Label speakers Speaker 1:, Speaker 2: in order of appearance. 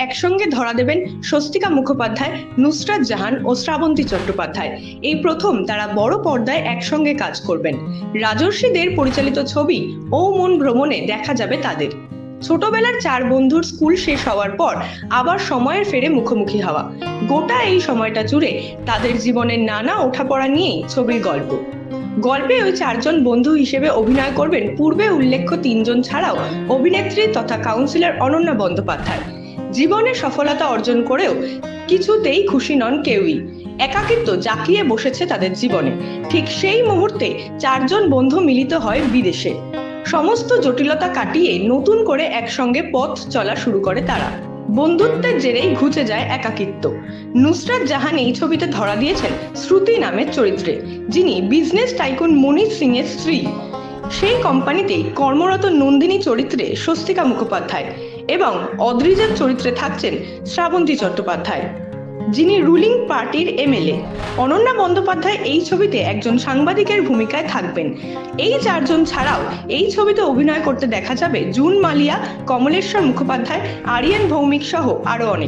Speaker 1: একসঙ্গে ধরা দেবেন স্বস্তিকা মুখোপাধ্যায়, নুসরাত জাহান ও শ্রাবন্তী চট্টোপাধ্যায়। এই প্রথম তারা বড় পর্দায় একসঙ্গে কাজ করবেন। রাজর্ষিদের পরিচালিত ছবি ও মন ভ্রমণে দেখা যাবে তাদের। ছোটবেলার চার বন্ধুর স্কুল শেষ হওয়ার পর আবার সময়ের ফেরে মুখোমুখি হওয়া। গোটা এই সময়টা জুড়ে তাদের জীবনের নানা ওঠাপড়া নিয়েই ছবির গল্প। গল্পে ওই চারজন বন্ধু হিসেবে অভিনয় করবেন পূর্বে উল্লেখ্য তিনজন ছাড়াও অভিনেত্রী তথা কাউন্সিলর অনন্যা বন্দ্যোপাধ্যায়। জীবনে সফলতা অর্জন করেও কিছুতেই খুশি নন কেউই। একাকিত্ব জাঁকিয়ে বসেছে তাদের জীবনে। ঠিক সেই মুহূর্তে চারজন বন্ধু মিলিত হয় বিদেশে। সমস্ত জটিলতা কাটিয়ে নতুন করে একসঙ্গে পথ চলা শুরু করে তারা। বন্ধুত্বের জেরেই ঘুচে যায় একাকিত্ব। নুসরাত জাহান এই ছবিতে ধরা দিয়েছেন শ্রুতি নামের চরিত্রে, যিনি বিজনেস টাইকুন মনির সিং এর স্ত্রী। সেই কোম্পানিতেই কর্মরত নন্দিনী চরিত্রে স্বস্তিকা মুখোপাধ্যায়। এবং অদ্রিজার চরিত্রে থাকছেন শ্রাবন্তী চট্টোপাধ্যায়, যিনি রুলিং পার্টির এমএলএ। অনন্যা বন্দ্যোপাধ্যায় এই ছবিতে একজন সাংবাদিকের ভূমিকায় থাকবেন। এই চারজন ছাড়াও এই ছবিতে অভিনয় করতে দেখা যাবে জুন মালিয়া, কমলেশ্বর মুখোপাধ্যায়, আরিয়ান ভৌমিক সহ আরও অনেক।